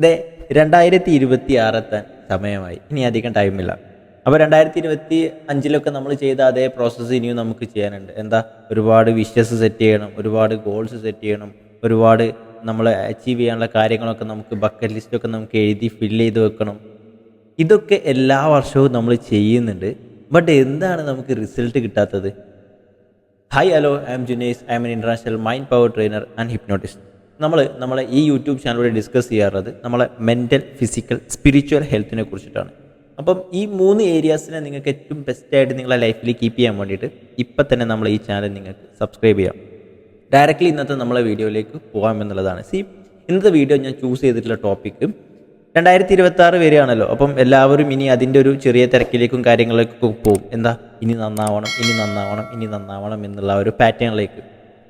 ദേ രണ്ടായിരത്തി ഇരുപത്തി ആറെത്താൻ സമയമായി. ഇനി അധികം ടൈമില്ല അപ്പോൾ രണ്ടായിരത്തി ഇരുപത്തി അഞ്ചിലൊക്കെ നമ്മൾ ചെയ്ത അതേ പ്രോസസ്സ് ഇനിയും നമുക്ക് ചെയ്യാനുണ്ട്. എന്താ? ഒരുപാട് വിഷസ് സെറ്റ് ചെയ്യണം ഒരുപാട് ഗോൾസ് സെറ്റ് ചെയ്യണം ഒരുപാട് നമ്മൾ അച്ചീവ് ചെയ്യാനുള്ള കാര്യങ്ങളൊക്കെ നമുക്ക് ബക്കറ്റ് ലിസ്റ്റൊക്കെ നമുക്ക് എഴുതി ഫില്ല് ചെയ്ത് വെക്കണം. ഇതൊക്കെ എല്ലാ വർഷവും നമ്മൾ ചെയ്യുന്നുണ്ട്. ബട്ട് എന്താണ് നമുക്ക് റിസൾട്ട് കിട്ടാത്തത്? Hi hello I am Junais I am an international mind power trainer and hypnotist നമ്മൾ നമ്മളെ ഈ യൂട്യൂബ് ചാനലിലൂടെ ഡിസ്കസ് ചെയ്യാറുള്ളത് നമ്മളെ മെന്റൽ ഫിസിക്കൽ സ്പിരിച്വൽ ഹെൽത്തിനെ കുറിച്ചിട്ടാണ്. അപ്പം ഈ മൂന്ന് ഏരിയാസിനെ നിങ്ങൾക്ക് ഏറ്റവും ബെസ്റ്റായിട്ട് നിങ്ങളെ ലൈഫിൽ കീപ്പ് ചെയ്യാൻ വേണ്ടിയിട്ട് ഇപ്പം തന്നെ നമ്മൾ ഈ ചാനൽ നിങ്ങൾക്ക് സബ്സ്ക്രൈബ് ചെയ്യാം. ഡയറക്റ്റ്ലി ഇന്നത്തെ നമ്മളെ വീഡിയോയിലേക്ക് പോകാം എന്നുള്ളതാണ്. സി ഇന്നത്തെ വീഡിയോ ഞാൻ ചൂസ് ചെയ്തിട്ടുള്ള ടോപ്പിക്ക് രണ്ടായിരത്തി ഇരുപത്തി ആറ് വരെയാണല്ലോ. അപ്പം എല്ലാവരും ഇനി അതിന്റെ ഒരു ചെറിയ തിരക്കിലേക്കും കാര്യങ്ങളിലേക്കും പോകും. എന്താ? ഇനി നന്നാവണം ഇനി നന്നാവണം ഇനി നന്നാവണം എന്നുള്ള ഒരു പാറ്റേണിലേക്ക്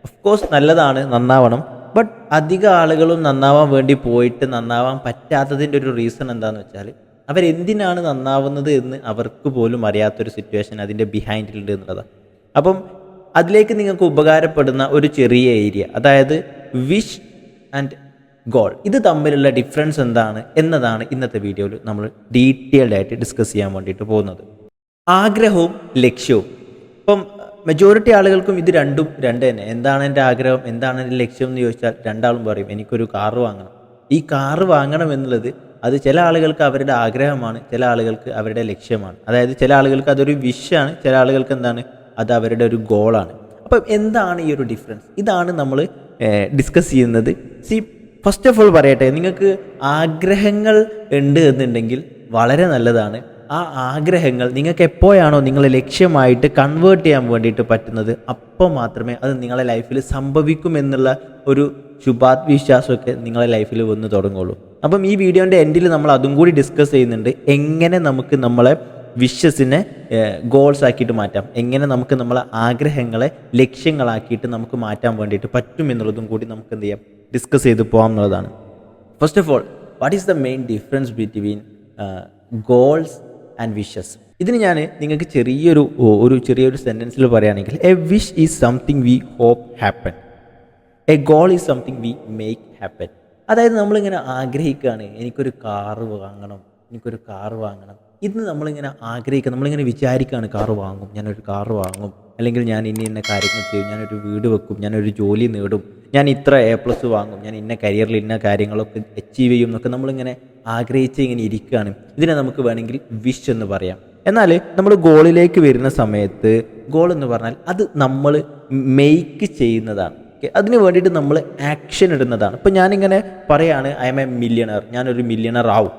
ഓഫ് കോഴ്സ് നല്ലതാണ് നന്നാവണം. ബട്ട് അധിക ആളുകളും നന്നാവാൻ വേണ്ടി പോയിട്ട് നന്നാവാൻ പറ്റാത്തതിന്റെ ഒരു റീസൺ എന്താണെന്ന് വെച്ചാൽ അവരെന്തിനാണ് നന്നാവുന്നത് എന്ന് അവർക്ക് പോലും അറിയാത്തൊരു സിറ്റുവേഷൻ അതിന്റെ ബിഹൈൻഡിലുണ്ട് എന്നുള്ളതാണ് അപ്പം അതിലേക്ക് നിങ്ങൾക്ക് ഉപകാരപ്പെടുന്ന ഒരു ചെറിയ ഏരിയ അതായത് വിഷ് ആൻഡ് ഗോൾ ഇത് തമ്മിലുള്ള ഡിഫറൻസ് എന്താണ് എന്നതാണ് ഇന്നത്തെ വീഡിയോയിൽ നമ്മൾ ഡീറ്റെയിൽഡ് ആയിട്ട് ഡിസ്കസ് ചെയ്യാൻ വേണ്ടിയിട്ട് പോകുന്നത്. ആഗ്രഹവും ലക്ഷ്യവും. ഇപ്പം മെജോറിറ്റി ആളുകൾക്കും ഇത് രണ്ടും രണ്ട് തന്നെ. എന്താണ് എന്റെ ആഗ്രഹം? എന്താണ് എന്റെ ലക്ഷ്യം എന്ന് ചോദിച്ചാൽ രണ്ടാളും പറയും എനിക്കൊരു കാറ് വാങ്ങണം. ഈ കാറ് വാങ്ങണം എന്നുള്ളത് അത് ചില ആളുകൾക്ക് അവരുടെ ആഗ്രഹമാണ് ചില ആളുകൾക്ക് അവരുടെ ലക്ഷ്യമാണ്. അതായത് ചില ആളുകൾക്ക് അതൊരു വിഷാണ് ചില ആളുകൾക്ക് എന്താണ്? അത് അവരുടെ ഒരു ഗോളാണ് അപ്പം എന്താണ് ഈ ഒരു ഡിഫറൻസ് ഇതാണ് നമ്മൾ ഡിസ്കസ് ചെയ്യുന്നത്. സി ഫസ്റ്റ് ഓഫ് ഓൾ പറയട്ടെ നിങ്ങൾക്ക് ആഗ്രഹങ്ങൾ ഉണ്ട് എന്നുണ്ടെങ്കിൽ വളരെ നല്ലതാണ്. ആ ആഗ്രഹങ്ങൾ നിങ്ങൾക്ക് എപ്പോഴാണോ നിങ്ങളെ ലക്ഷ്യമായിട്ട് കൺവേർട്ട് ചെയ്യാൻ വേണ്ടിയിട്ട് പറ്റുന്നത് അപ്പോൾ മാത്രമേ അത് നിങ്ങളെ ലൈഫിൽ സംഭവിക്കുമെന്നുള്ള ഒരു ശുഭാത്മവിശ്വാസമൊക്കെ നിങ്ങളെ ലൈഫിൽ വന്ന് തുടങ്ങുള്ളൂ. അപ്പം ഈ വീഡിയോന്റെ എൻഡിൽ നമ്മൾ അതും കൂടി ഡിസ്കസ് ചെയ്യുന്നുണ്ട് എങ്ങനെ നമുക്ക് നമ്മളെ വിഷസിനെ ഗോൾസ് ആക്കിയിട്ട് മാറ്റാം എങ്ങനെ നമുക്ക് നമ്മളെ ആഗ്രഹങ്ങളെ ലക്ഷ്യങ്ങളാക്കിയിട്ട് നമുക്ക് മാറ്റാൻ വേണ്ടിയിട്ട് പറ്റും എന്നുള്ളതും കൂടി നമുക്ക് എന്ത് ചെയ്യാം ഡിസ്കസ് ചെയ്ത് പോകാം എന്നുള്ളതാണ്. First of all what is the main difference between goals and wishes ഇതിന് ഞാൻ നിങ്ങൾക്ക് ചെറിയൊരു ഒരു ചെറിയൊരു സെന്റൻസിൽ പറയുകയാണെങ്കിൽ a wish is something we hope happen a goal is something we make happen അതായത് നമ്മളിങ്ങനെ ആഗ്രഹിക്കുകയാണ് എനിക്കൊരു കാറ് വാങ്ങണം എനിക്കൊരു കാറ് വാങ്ങണം. ഇന്ന് നമ്മളിങ്ങനെ ആഗ്രഹിക്കുക നമ്മളിങ്ങനെ വിചാരിക്കുകയാണ് കാറ് വാങ്ങും ഞാനൊരു കാറ് വാങ്ങും. അല്ലെങ്കിൽ ഞാൻ ഇന്ന ഇന്ന കാര്യങ്ങൾ ചെയ്യും ഞാനൊരു വീട് വെക്കും ഞാനൊരു ജോലി നേടും. ഞാൻ ഇത്ര എ പ്ലസ് വാങ്ങും ഞാൻ ഇന്ന കരിയറിൽ ഇന്ന കാര്യങ്ങളൊക്കെ അച്ചീവ് ചെയ്യും എന്നൊക്കെ നമ്മളിങ്ങനെ ആഗ്രഹിച്ച് ഇങ്ങനെ ഇരിക്കുകയാണ് ഇതിനെ നമുക്ക് വേണമെങ്കിൽ വിഷ് എന്ന് പറയാം. എന്നാൽ നമ്മൾ ഗോളിലേക്ക് വരുന്ന സമയത്ത് ഗോൾ എന്ന് പറഞ്ഞാൽ അത് നമ്മൾ മെയ്ക്ക് ചെയ്യുന്നതാണ്. അതിന് വേണ്ടിയിട്ട് നമ്മൾ ആക്ഷൻ ഇടുന്നതാണ്. ഇപ്പം ഞാനിങ്ങനെ പറയാണ് ഐ എം എ മില്യണർ ഞാനൊരു മില്യണർ ആവും.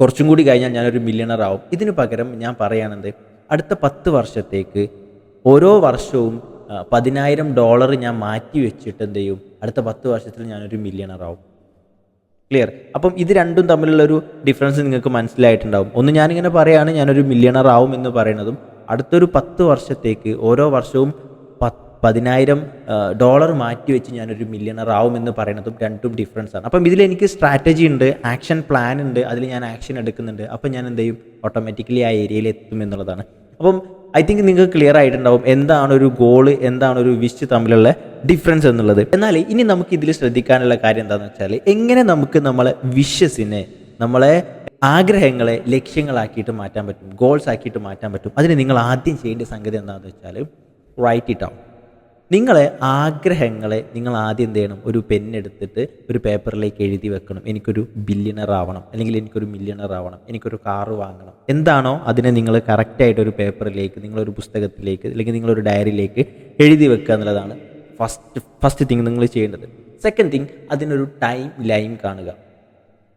കുറച്ചും കൂടി കഴിഞ്ഞാൽ ഞാനൊരു മില്യണർ ആവും. ഇതിന് പകരം ഞാൻ പറയുകയാണെന്ത് അടുത്ത പത്ത് വർഷത്തേക്ക് ഓരോ വർഷവും പതിനായിരം ഡോളർ ഞാൻ മാറ്റി വെച്ചിട്ട് എന്ത് ചെയ്യും? അടുത്ത പത്ത് വർഷത്തിൽ ഞാനൊരു മില്യണർ ആവും. ക്ലിയർ അപ്പം ഇത് രണ്ടും തമ്മിലുള്ള ഒരു ഡിഫറൻസ് നിങ്ങൾക്ക് മനസ്സിലായിട്ടുണ്ടാവും. ഒന്ന് ഞാനിങ്ങനെ പറയുകയാണ് ഞാനൊരു മില്യണർ ആവും എന്ന് പറയുന്നതും അടുത്തൊരു പത്ത് വർഷത്തേക്ക് ഓരോ വർഷവും പതിനായിരം ഡോളർ മാറ്റി വെച്ച് ഞാനൊരു മില്യണർ ആവും എന്ന് പറയുന്നതും രണ്ടും ഡിഫറൻസ് ആണ്. അപ്പം ഇതിൽ എനിക്ക് സ്ട്രാറ്റജി ഉണ്ട് ആക്ഷൻ പ്ലാൻ ഉണ്ട് അതിൽ ഞാൻ ആക്ഷൻ എടുക്കുന്നുണ്ട്. അപ്പം ഞാൻ എന്ത് ചെയ്യും? ഓട്ടോമാറ്റിക്കലി ആ ഏരിയയിൽ എത്തും എന്നുള്ളതാണ്. അപ്പം ഐ തിങ്ക് നിങ്ങൾക്ക് ക്ലിയർ ആയിട്ടുണ്ടാവും എന്താണ് ഒരു ഗോൾ എന്താണ് ഒരു വിഷ് തമ്മിലുള്ള ഡിഫറൻസ് എന്നുള്ളത്. എന്നാൽ ഇനി നമുക്ക് ഇതിൽ ശ്രദ്ധിക്കാനുള്ള കാര്യം എന്താണെന്ന് വെച്ചാൽ എങ്ങനെ നമുക്ക് നമ്മളെ വിഷസിനെ നമ്മളെ ആഗ്രഹങ്ങളെ ലക്ഷ്യങ്ങളാക്കിയിട്ട് മാറ്റാൻ പറ്റും ഗോൾസ് ആക്കിയിട്ട് മാറ്റാൻ പറ്റും. അതിന് നിങ്ങൾ ആദ്യം ചെയ്യേണ്ട സംഗതി എന്താണെന്ന് വെച്ചാൽ റൈറ്റ് ഇറ്റ് നിങ്ങളെ ആഗ്രഹങ്ങളെ നിങ്ങൾ ആദ്യം എന്ത് ചെയ്യണം? ഒരു പെന്നെടുത്തിട്ട് ഒരു പേപ്പറിലേക്ക് എഴുതി വെക്കണം. എനിക്കൊരു ബില്യണർ ആവണം. അല്ലെങ്കിൽ എനിക്കൊരു മില്യണർ ആവണം. എനിക്കൊരു കാറ് വാങ്ങണം. എന്താണോ അതിനെ നിങ്ങൾ കറക്റ്റായിട്ട് ഒരു പേപ്പറിലേക്ക് നിങ്ങളൊരു പുസ്തകത്തിലേക്ക് അല്ലെങ്കിൽ നിങ്ങളൊരു ഡയറിയിലേക്ക് എഴുതി വെക്കുക എന്നുള്ളതാണ് ഫസ്റ്റ് ഫസ്റ്റ് തിങ് നിങ്ങൾ ചെയ്യേണ്ടത്. സെക്കൻഡ് തിങ് അതിനൊരു ടൈം ലൈൻ കാണുക.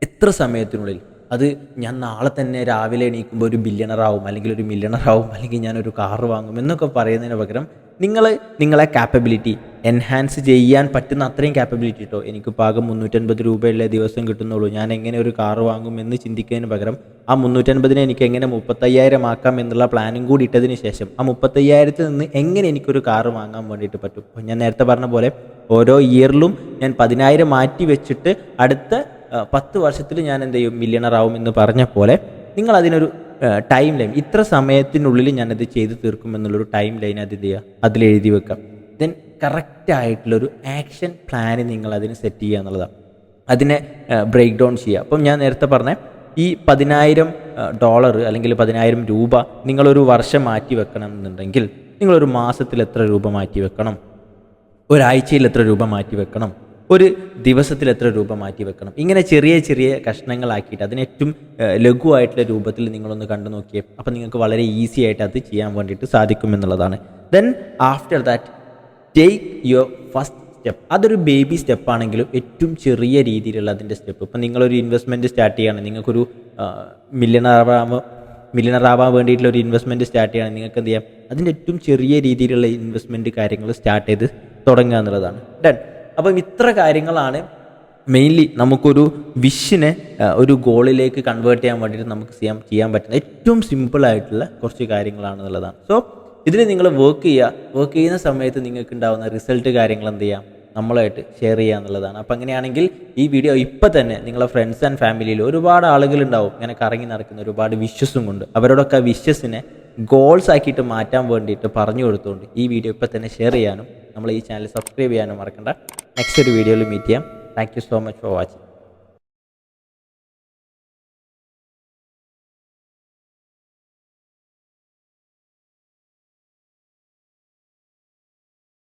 എത്ര സമയത്തിനുള്ളിൽ? അത് ഞാൻ നാളെ തന്നെ രാവിലെ എണീക്കുമ്പോൾ ഒരു ബില്യണർ ആവും അല്ലെങ്കിൽ ഒരു മില്യണർ ആവും അല്ലെങ്കിൽ ഞാനൊരു കാറ് വാങ്ങും എന്നൊക്കെ പറയുന്നതിന് പകരം നിങ്ങൾ നിങ്ങളെ കാപ്പബിലിറ്റി എൻഹാൻസ് ചെയ്യാൻ പറ്റുന്ന അത്രയും കാപ്പബിലിറ്റി കേട്ടോ എനിക്ക് പാകം മുന്നൂറ്റൻപത് രൂപയുള്ള ദിവസം കിട്ടുന്നുള്ളൂ. ഞാൻ എങ്ങനെ ഒരു കാറ് വാങ്ങും എന്ന് ചിന്തിക്കുന്നതിന് പകരം ആ മുന്നൂറ്റൻപതിനെ എനിക്ക് എങ്ങനെ മുപ്പത്തയ്യായിരം ആക്കാം എന്നുള്ള പ്ലാനും കൂടി ഇട്ടതിന് ശേഷം ആ മുപ്പത്തയ്യായിരത്തിൽ നിന്ന് എങ്ങനെ എനിക്കൊരു കാറ് വാങ്ങാൻ വേണ്ടിയിട്ട് പറ്റും? ഞാൻ നേരത്തെ പറഞ്ഞ പോലെ ഓരോ ഇയറിലും ഞാൻ പതിനായിരം മാറ്റി വെച്ചിട്ട് അടുത്ത പത്ത് വർഷത്തിൽ ഞാൻ എന്ത് ചെയ്യും? മില്യണർ ആവും എന്ന് പറഞ്ഞ പോലെ നിങ്ങൾ അതിനൊരു ടൈം ലൈൻ ഇത്ര സമയത്തിനുള്ളിൽ ഞാനത് ചെയ്ത് തീർക്കും എന്നുള്ളൊരു ടൈം ലൈൻ അത് ചെയ്യുക അതിൽ എഴുതി വെക്കാം. ദെൻ കറക്റ്റായിട്ടുള്ളൊരു ആക്ഷൻ പ്ലാൻ നിങ്ങൾ അതിന് സെറ്റ് ചെയ്യുക എന്നുള്ളതാണ് അതിനെ ബ്രേക്ക് ഡൗൺ ചെയ്യുക. അപ്പം ഞാൻ നേരത്തെ പറഞ്ഞ ഈ പതിനായിരം ഡോളർ അല്ലെങ്കിൽ പതിനായിരം രൂപ നിങ്ങളൊരു വർഷം മാറ്റി വെക്കണം എന്നുണ്ടെങ്കിൽ നിങ്ങളൊരു മാസത്തിൽ എത്ര രൂപ മാറ്റി വെക്കണം? ഒരാഴ്ചയിൽ എത്ര രൂപ മാറ്റി വെക്കണം? ഒരു ദിവസത്തിൽ എത്ര രൂപ മാറ്റി വെക്കണം? ഇങ്ങനെ ചെറിയ ചെറിയ കഷ്ണങ്ങളാക്കിയിട്ട് അതിന് ഏറ്റവും ലഘുവായിട്ടുള്ള രൂപത്തിൽ നിങ്ങളൊന്ന് കണ്ടു നോക്കിയേ. അപ്പം നിങ്ങൾക്ക് വളരെ ഈസി ആയിട്ട് അത് ചെയ്യാൻ വേണ്ടിയിട്ട് സാധിക്കും എന്നുള്ളതാണ്. Then after that take your first step അതൊരു ബേബി സ്റ്റെപ്പ് ആണെങ്കിലും ഏറ്റവും ചെറിയ രീതിയിലുള്ള അതിന്റെ സ്റ്റെപ്പ് ഇപ്പം നിങ്ങളൊരു ഇൻവെസ്റ്റ്മെന്റ് സ്റ്റാർട്ട് ചെയ്യാണ് നിങ്ങൾക്കൊരു മില്യണർ മില്യണറാവാൻ വേണ്ടിയിട്ടുള്ള ഒരു ഇൻവെസ്റ്റ്മെന്റ് സ്റ്റാർട്ട് ചെയ്യണം നിങ്ങൾക്ക് എന്ത് ചെയ്യാം? അതിന്റെ ഏറ്റവും ചെറിയ രീതിയിലുള്ള ഇൻവെസ്റ്റ്മെന്റ് കാര്യങ്ങൾ സ്റ്റാർട്ട് ചെയ്ത് തുടങ്ങുക എന്നുള്ളതാണ്. ഡൺ അപ്പം ഇത്ര കാര്യങ്ങളാണ് മെയിൻലി നമുക്കൊരു വിഷിനെ ഒരു ഗോളിലേക്ക് കൺവേർട്ട് ചെയ്യാൻ വേണ്ടിയിട്ട് നമുക്ക് ചെയ്യാൻ ചെയ്യാൻ പറ്റുന്ന ഏറ്റവും സിമ്പിളായിട്ടുള്ള കുറച്ച് കാര്യങ്ങളാണെന്നുള്ളതാണ്. സോ ഇതിന് നിങ്ങൾ വർക്ക് ചെയ്യുക. വർക്ക് ചെയ്യുന്ന സമയത്ത് നിങ്ങൾക്ക് ഉണ്ടാകുന്ന റിസൾട്ട് കാര്യങ്ങൾ എന്ത് ചെയ്യാം? നമ്മളായിട്ട് ഷെയർ ചെയ്യുക എന്നുള്ളതാണ്. അപ്പം അങ്ങനെയാണെങ്കിൽ ഈ വീഡിയോ ഇപ്പം തന്നെ നിങ്ങളെ ഫ്രണ്ട്സ് ആൻഡ് ഫാമിലിയിൽ ഒരുപാട് ആളുകളുണ്ടാവും. ഇങ്ങനെ കറങ്ങി നടക്കുന്ന ഒരുപാട് വിശ്വസും കൊണ്ട്. അവരോടൊക്കെ വിശ്വസിനെ ഗോൾസ് ആക്കിയിട്ട് മാറ്റാൻ വേണ്ടിയിട്ട് പറഞ്ഞു കൊടുത്തുകൊണ്ട് ഈ വീഡിയോ ഇപ്പം തന്നെ ഷെയർ ചെയ്യാനും നമ്മൾ ഈ ചാനൽ സബ്സ്ക്രൈബ് ചെയ്യാനും മറക്കണ്ട. നെക്സ്റ്റ് ഒരു വീഡിയോയിൽ മീറ്റ് ചെയ്യാം. Thank so much for watching